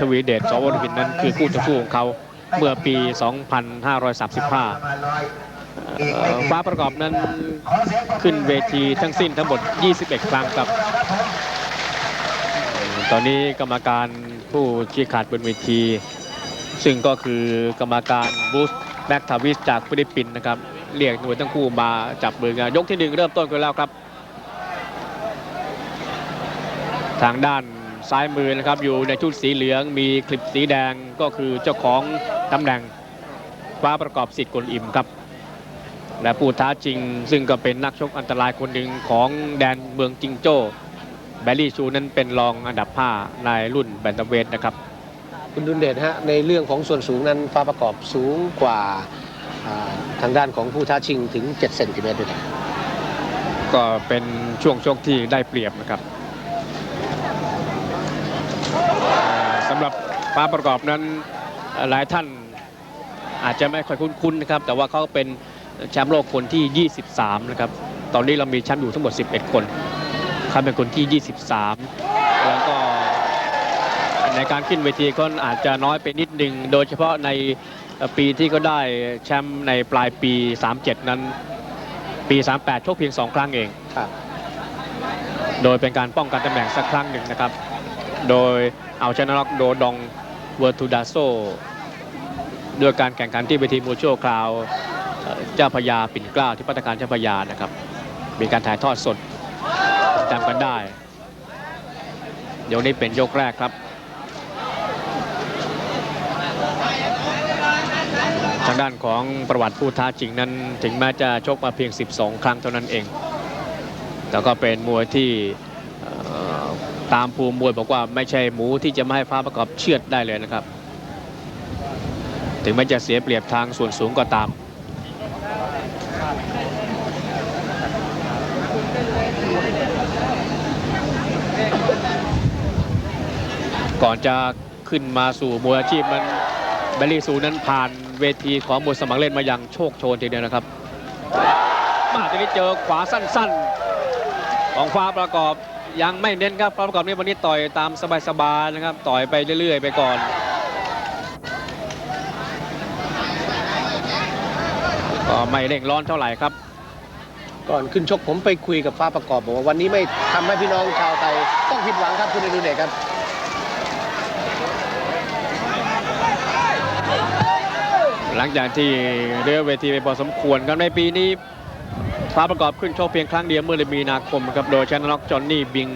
ทวีเดชสวรวินนั้นคือคู่ต่อสู้ของเขาเมื่อปี 2535 ฟ้าประกอบนั้นขึ้นเวทีทั้งสิ้นทั้งหมด 21 ครั้งครับ ตอนนี้กรรมการผู้ชี้ขาดบนเวที ซึ่งก็คือกรรมการบูสแบ็กทาวิสจากฟิลิปปินส์นะครับ เรียกหน่วยทั้งคู่มาจับมือกันยกที่หนึ่งเริ่มต้นกันแล้วครับ ทางด้าน ซ้ายมือนะครับอยู่ในชุดสีเหลืองมีคลิปสีแดงก็คือเจ้าของตำแหน่งฟ้าประกอบสิทธิ์กลอิมครับ และผู้ท้าชิงซึ่งก็เป็นนักชกอันตรายคนหนึ่งของแดนเมืองจิงโจ้แบลลี่ชูนั้นเป็นรองอันดับ 5 ในรุ่นแบนตัมเวทนะครับ คุณดุลเดชฮะในเรื่องของส่วนสูงนั้นฟ้าประกอบสูงกว่าอ่าทางด้านของผู้ท้าชิงถึง 7 เซนติเมตรด้วยกันก็เป็นช่วงชกที่ได้เปรียบนะครับเอ่อ สำหรับฟ้าประกอบนั้นเอ่อหลายท่านอาจจะไม่ค่อยคุ้นๆนะครับแต่ว่าเขาเป็นแชมป์โลกคนที่ 23 นะครับ ตอนนี้เรามีแชมป์อยู่ทั้งหมด 11 คนเขาเป็นคนที่ 23 แล้วก็ในการขึ้นเวทีก็อาจจะน้อยไปนิดนึง โดยเฉพาะในเอ่อปีที่ก็ได้แชมป์ในปลายปี 37 นั้น ปี 38 ชกเพียง 2 ครั้งเองครับโดยเป็นการป้องกันตำแหน่งสักครั้งหนึ่งนะครับ โดยเอาชนะน็อกโดดองเวอร์ตูดาโซด้วยการแข่งขันที่เวทีมูโชคราวเจ้าพระยาปิ่นเกล้าที่พัตตาการเจ้าพระยานะครับ มีการถ่ายทอดสดจำกันได้เดี๋ยวนี้เป็นยกแรกครับทางด้านของประวัติผู้ท้าชิงนั้น ถึงแม้จะชกมาเพียง 12 ครั้งเท่านั้นเอง แต่ก็เป็นมวยที่ ตามภูมิมวยบอกว่าไม่ใช่หมูที่จะไม่ให้ฟ้าประกอบเชือดได้เลยนะครับ ถึงแม้จะเสียเปรียบทางส่วนสูงก็ตามก่อนจะขึ้นมาสู่มวยอาชีพมันเบลลี่ซูนั้นผ่านเวทีของมวยสมัครเล่นมาอย่างโชคโชนทีเดียวนะครับ มาทีนี้เจอขวาสั้นๆ ของฟ้าประกอบ ยังไม่เน้นครับฟ้าประกอบนี่วันนี้ต่อยตามสบายๆนะครับ ต่อยไปเรื่อย ๆ ไปก่อนก็ไม่เร่งร้อนเท่าไหร่ครับ ก่อนขึ้นชกผมไปคุยกับฟ้าประกอบบอกว่าวันนี้ไม่ทำให้พี่น้องชาวไทยต้องผิดหวังครับคุณดุลเดชครับหลังจากที่เรือเวทีไปพอสมควรครับในปีนี้ ฟ้าประกอบขึ้นโชคเพียงครั้งเดียวเมื่อเดือนมีนาคมครับโดยชนะน็อกจอห์นนี่บิง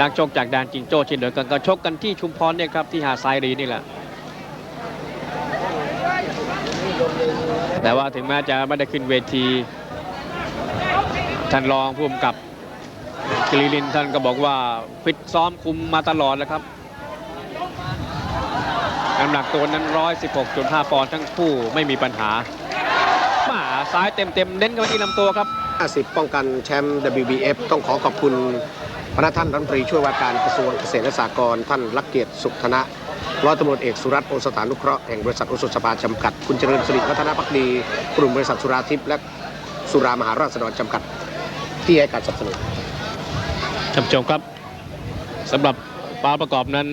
นักชกจากแดนจิงโจ้เช่นเดียวกันก็ชกกันที่ชุมพรเนี่ยครับที่หาดทรายรีนี่แหละแต่ว่าถึงแม้จะไม่ได้ขึ้นเวทีท่านรองผู้กำกับกรีลินท่านก็บอกว่าฟิตซ้อมคุมมาตลอดแล้วครับน้ำหนักตัวนั้น 116.5 ปอนด์ทั้งคู่ไม่มีปัญหา ซ้ายเต็มๆเน้นกันไปที่ลำตัวครับ 50 ป้องกันแชมป์ WBF ต้องขอขอบคุณพระท่านรัฐมนตรีช่วยว่าการกระทรวงเกษตรและสหกรณ์ท่านรักเกียรติสุขธนะร้อยตำรวจเอกสุรัตน์โอสถานุเคราะห์แห่งบริษัทโอสถสภาจำกัด คุณเจริญสิริวัฒนพักดีกลุ่มบริษัทสุราทิพย์และสุรามหาราษฎรจำกัด ที่ให้การสนับสนุนท่านผู้ชมครับสำหรับปลาประกอบนั้น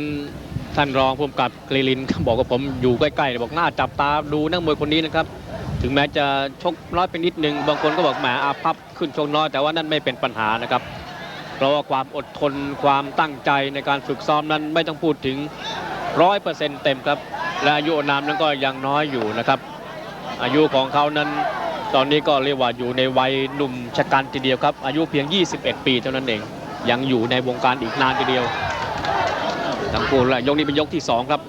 ท่านรองผู้กำกับกรีลินบอกกับผมอยู่ใกล้ๆบอกหน้าจับตาดูนักมวยคนนี้นะครับ ถึงแม้จะชกน้อยไปนิดนึง บางคนก็บอกแหมอาพับขึ้นชกน้อยแต่ว่านั่นไม่เป็นปัญหานะครับ เพราะว่าความอดทนความตั้งใจในการฝึกซ้อมนั้นไม่ต้องพูดถึงร้อยเปอร์เซ็นต์เต็มครับ และอายุอานามนั้นก็ยังน้อยอยู่นะครับ อายุของเขานั้นตอนนี้ก็เรียกว่าอยู่ในวัยหนุ่มชะกันทีเดียวครับ อายุเพียง 21 ปีเท่านั้นเอง ยังอยู่ในวงการอีกนานทีเดียวทั้งคู่และยกนี้เป็นยกที่ 2 ครับ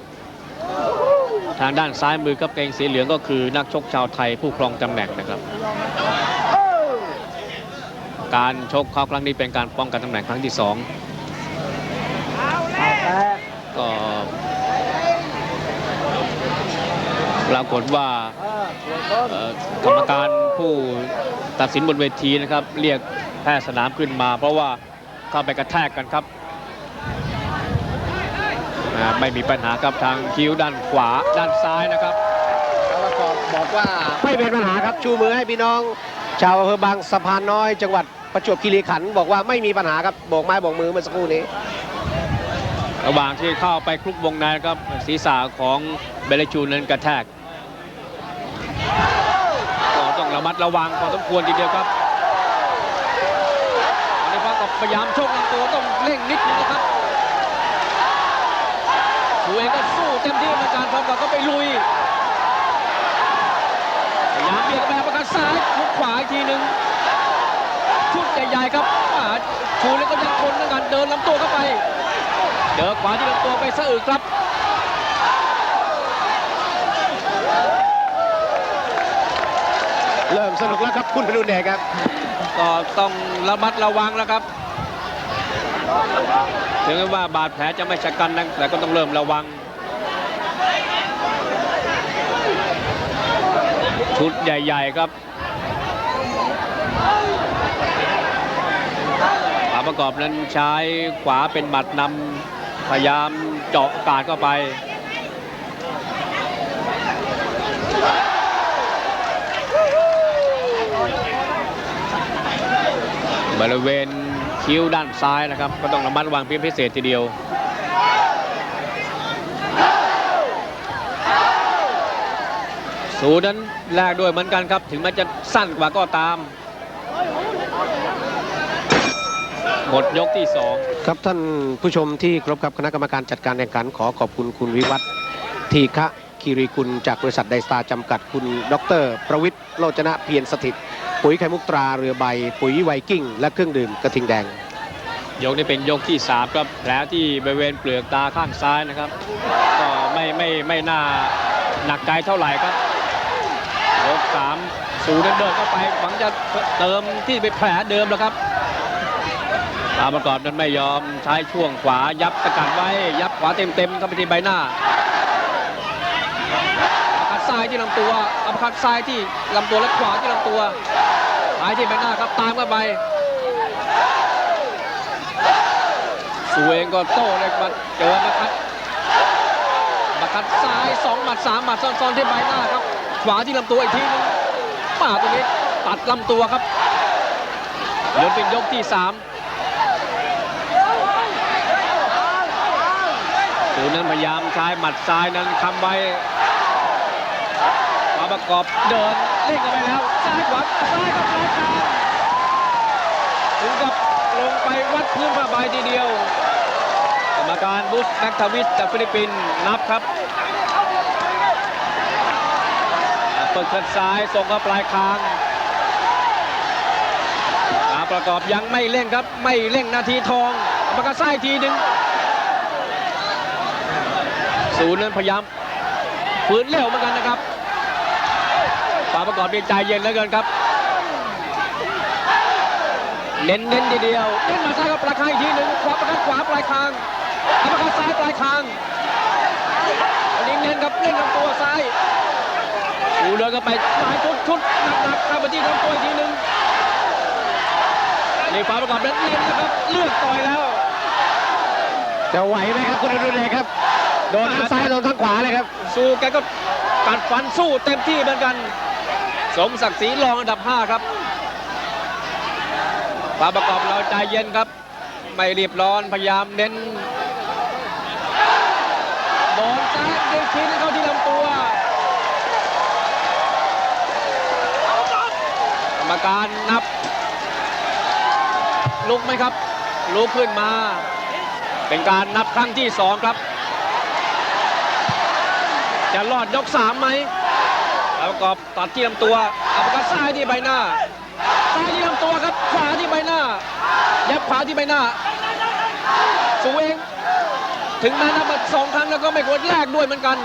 ทางด้านซ้ายมือครับเกงสีเหลืองก็คือนักชกชาวไทยผู้ครองตำแหน่งนะครับ การชกเขาครั้งนี้เป็นการป้องกันตำแหน่งครั้งที่2ก็ปรากฏว่ากรรมการผู้ตัดสินบนเวทีนะครับ เรียกแพทย์สนามขึ้นมา เพราะว่าเข้าไปกระแทกกันครับ ไม่มีปัญหาครับทางคิ้วด้านขวาด้านซ้ายนะครับฟ้าประกอบบอกว่าไม่เป็นปัญหาครับชูมือให้พี่น้อง ชาวอำเภอบางสะพานน้อยจังหวัดประจวบคีรีขันธ์บอกว่าไม่มีปัญหาครับโบกไม้โบกมือเมื่อสักครู่นี้ ระหว่างที่เข้าไปคลุกวงในครับศีรษะของเบลจูนั้นกระแทกก็ต้องระมัดระวังพอสมควรทีเดียวครับอันนี้ก็พยายามชกลำตัวต้องเร่งนิดนึงนะครับ ตัวเองก็สู้เต็มที่เหมือนกันพร้อมกับก็ไปลุยพยายามเบียดไปประกันซ้ายทุกขวาอีกทีหนึ่งชุดใหญ่ๆครับอ่าชูแล้วก็ยังทนเหมือนกันเดินลำตัวเข้าไปเจอขวาที่ลำตัวไปสะอึกครับเริ่มสนุกแล้วครับคุณพลุนเดชครับก็ต้องระมัดระวังแล้วครับ ถึงแม้ว่าบาดแผลจะไม่ชะกันนะแต่ก็ต้องเริ่มระวัง ชุดใหญ่ ๆ ครับขาประกอบนั้นใช้ขวาเป็นหมัดนำพยายามเจาะกาดเข้าไปบริเวณ คิ้วด้านซ้ายนะครับ ก็ต้องระมัดระวังเพียงพิเศษทีเดียวสูนั้นแลกด้วยเหมือนกันครับ ถึงแม้จะสั้นกว่าก็ตาม หมดยกที่สองครับท่านผู้ชมที่ครบครับคณะกรรมการจัดการแข่งขันขอขอบคุณคุณวิวัฒน์ทีฆะคีรีกุลจากบริษัทไดสตาร์จำกัดคุณ ดร ประวิทย์โลจนะเพียรสถิต ปุ๋ยไข่มุกตราเรือใบ ปุ๋ยไวกิ้ง และเครื่องดื่มกระทิงแดง ยกนี้เป็นยกที่สามครับแผลที่บริเวณเปลือกตาข้างซ้ายนะครับ ก็ไม่ไม่ไม่น่าหนักใจเท่าไหร่ครับยกสามสูเดินเดินเข้าไปหวังจะเติมที่ไปแผลเดิมแล้วครับตาประกอบนั้นไม่ยอมใช้ช่วงขวายับสกัดไว้ ยับขวาเต็มเต็มๆเข้าไปที่ใบหน้า ซ้ายที่ลำตัวอัปคัดซ้ายที่ลำตัวและขวาที่ลำตัวซ้ายที่ใบหน้าครับตามเข้าไปสูเองก็โต้เลยมาเจอมาคัดมาคัดซ้ายสองหมัดสามหมัดซ้อนๆที่ใบหน้าครับ ขวาที่ลำตัวอีกทีนึงมาตรงนี้ตัดลำตัวครับเดี๋ยวเป็นยกที่สามสูนั้นพยายามใช้หมัดซ้ายนั้นคำไว้ มาประกอบเดินเล่นกันไปแล้วซ้ายขวาซ้ายกับปลายคางถึงกับลงไปวัดพื้นผ้าใบทีเดียวกรรมการบุสแม็กทวิสจากฟิลิปปินส์นับครับเปิดขึ้นซ้ายส่งเข้าปลายคางกาประกอบยังไม่เร่งครับ ไม่เร่งนาทีทองกรรมการซ้ายทีหนึ่งศูนย์นั้นพยายาม ฝืนเร็วเหมือนกันนะครับฝาประกอบดีใจเย็นเหลือเกินครับ เน้นเน้นทีเดียวเน้นมาซ้ายกับปลายคางอีกทีหนึ่งขวาประกันขวาปลายคางอัปคัดซ้ายปลายคางอันนี้เน้นครับเล่นลำตัวซ้ายดูเดินก็ไปซ้ายชุดชุดหนักๆเข้าไปที่ลำตัวอีกทีหนึ่งนี่ฟ้าประกอบเน้นเน้นนะครับเลือกต่อยแล้ว จะไหวไหมครับคุณพลุนเดชครับ โดนทั้งซ้ายโดนทั้งขวาเลยครับ สู้แกก็กัดฟันสู้เต็มที่เหมือนกัน สมศักดิ์ศรีรองอันดับ 5 ครับฟ้าประกอบเราใจเย็นครับ ไม่รีบร้อนพยายามเน้นโดนซ้ายเด้งทีนึงเข้าที่ลำตัวกรรมการนับ ลุกไหมครับ ลุกขึ้นมา เป็นการนับครั้งที่สองครับ จะรอดยกสามไหมแล้วประกอบตัดที่ลำตัวอัปคัดซ้ายที่ใบหน้าซ้ายที่ลำตัวครับขวาที่ใบหน้ายับขวาที่ใบหน้าสูเองถึงแม้นับมาสองครั้งแล้วก็ไม่ควรแลกด้วยเหมือนกัน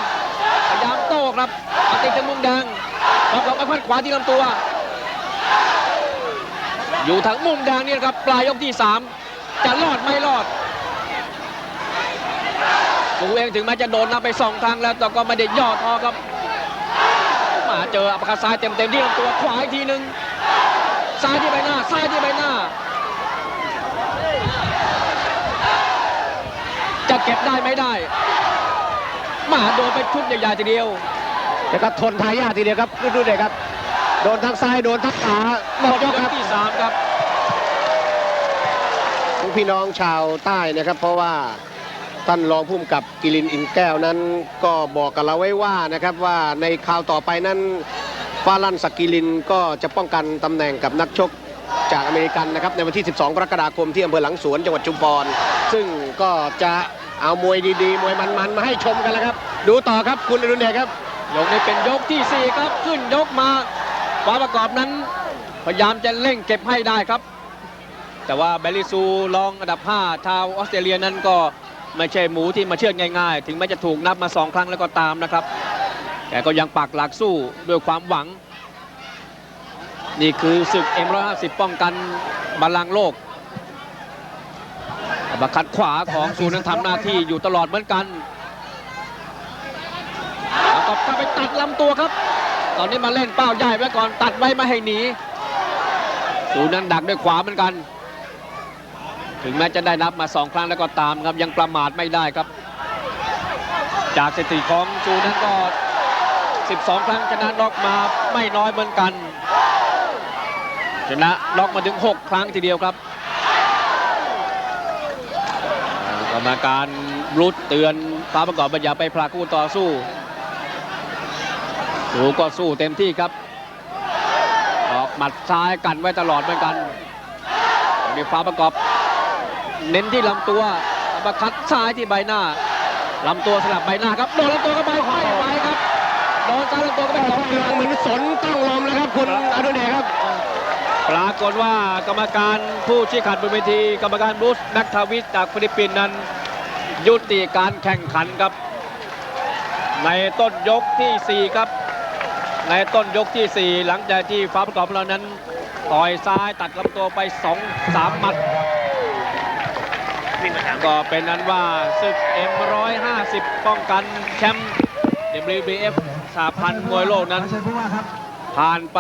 พยายามโต้ครับมาติดจมุมแดงประกอบอัปคัดขวาที่ลำตัว อยู่ทางมุมแดงนี่ครับปลายยกที่สามจะรอดไม่รอด สูเองถึงแม้จะโดนนับไปสองครั้งแล้วแต่ก็ไม่ได้ย่อท้อครับมาเจออัปคัดซ้ายเต็มๆที่ลำตัวขวาอีกทีหนึ่งซ้ายที่ใบหน้าซ้ายที่ใบหน้า จะเก็บได้ไม่ได้ มาโดนไปชุดใหญ่ๆทีเดียวแล้วก็ทนทายาททีเดียวครับดูเด็กครับ โดนทั้งซ้ายโดนทั้งขวาหมดยกครับที่สามครับทุกพี่น้องชาวใต้นะครับ เพราะว่า ท่านรองผู้กำกับกิรินอินแก้วนั้นก็บอกกับเราไว้ว่านะครับว่าในคราวต่อไปนั้นฟาลันสกิลินก็จะป้องกันตำแหน่งกับนักชกจากอเมริกันนะครับในวันที่ 12 กรกฎาคมที่อำเภอหลังสวนจังหวัดชุมพร ซึ่งก็จะเอามวยดีๆ มวยมันๆ มาให้ชมกันแล้วครับ ดูต่อครับคุณอรุณเดชครับ ยกนี้เป็นยกที่ 4 ครับขึ้นยกมาฟ้าประกอบนั้น พยายามจะเร่งเก็บให้ได้ครับ แต่ว่าเบลลิซูรองอันดับ 5 ชาวออสเตรเลียนั้นก็ ไม่ใช่หมูที่มาเชือดง่ายๆ ถึงแม้จะถูกนับมา2ครั้งแล้วก็ตามนะครับ แต่ก็ยังปักหลักสู้ด้วยความหวัง นี่คือศึก M150 ป้องกันบัลลังโลกบัคัดขวาของซูนั้นทำหน้าที่อยู่ตลอดเหมือนกันแล้วก็เข้าไปตัดลำตัวครับ ตอนนี้มาเล่นเป้าใหญ่ไว้ก่อนตัดไว้ไม่ให้หนีสูนั้นดักด้วยขวาเหมือนกัน ถึงแม้จะได้นับมาสองครั้งแล้วก็ตามครับยังประมาทไม่ได้ครับ จากสถิติของซูนั้นก็ 12 ครั้งชนะน็อกมาไม่น้อยเหมือนกัน ชนะน็อกมาถึง 6 ครั้งทีเดียวครับกรรมการรุดเตือนฟ้าประกอบปัญญาไปพลาคู่ต่อสู้ดูก็สู้เต็มที่ครับ ออกหมัดซ้ายกันไว้ตลอดเหมือนกัน มีฟ้าประกอบ เน้นที่ลำตัวอัปเปอร์คัดซ้ายที่ใบหน้าลำตัวสลับใบหน้าครับโดนลำตัวก็ไปไม่ไปครับโดนซ้ายลำตัวก็ไปสองเดืองเหมือนสนต้องลมแล้วครับคุณอรุณเดชครับปรากฏว่ากรรมการผู้ชี้ขาดบนเวทีกรรมการบรูซแม็กทาวิสจากฟิลิปปินส์นั้น ยุติการแข่งขันครับ ในต้นยกทีสี่4 ครับ ในต้นยกทีสี่ 4 หลังจากที่ฟ้าประกอบของเรานั้น ต่อยซ้ายตัดลำตัวไป 2 3หมัด ก็เป็นนั้นว่าศึก M150 ป้องกันแชมป์ WBF สาพันธ์มวยโลกนั้น ผ่านไป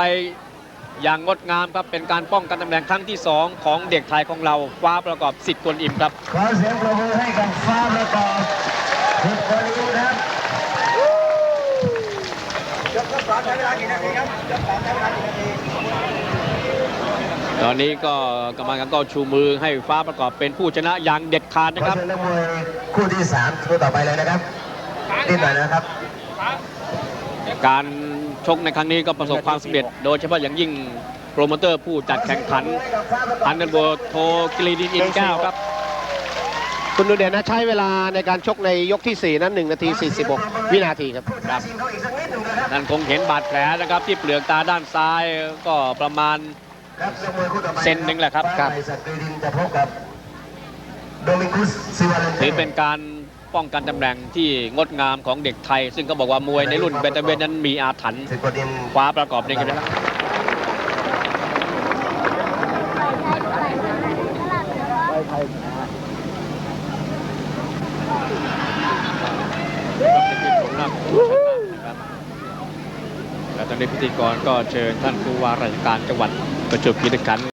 อย่างงดงามครับเป็นการป้องกันตำแหน่งครั้งที่ 2 ของเด็กไทยของเราฟ้าประกอบสิทธิ์กวนอิมครับขอเสียงปรบมือให้กับฟ้าประกอบทุกคนรู้นะครับ ตอนนี้ก็กรรมการก็ชูมือให้ฟ้าประกอบเป็นผู้ชนะอย่างเด็ดขาดขนะอครับเชิญนักมวยคู่ที่สามคู่ต่อไปเลยนะครับนิดหน่อยนะครับ การชกในครั้งนี้ก็ประสบความสำเร็จ โดยเฉพาะอย่างยิ่งโปรโมเตอร์ผู้จัดแข่งขันพันธุ์ตำรวจโทกิริดินอินแก้วครับ คุณอรุณเดชนะใช้เวลาในการชกในยกที่ 4 นั้น 1 นาที 46 วินาทีครับครับชิงเขาอีกสักนิดหนึ่งนะครับ นั่นคงเห็นบาดแผลนะครับที่เปลือกตาด้านซ้ายก็ประมาณ ครับนักมวยคู่ต่อไปเซนหนึ่งแหละครับฟ้าใบสักกรีดินจะพบกับโดมิคุสซิวาเลนเต้ถือเป็นการป้องกันตำแหน่งที่งดงามของเด็กไทย ซึ่งก็บอกว่ามวยในรุ่นเบนเตเวนนั้นมีอาถรรพ์สิบกว่าดินฟ้าประกอบนี่กันนะครับและตอนนี้พิธีกรก็เชิญท่านผู้ว่าราชการจังหวัด ประจวบคีรีขันธ์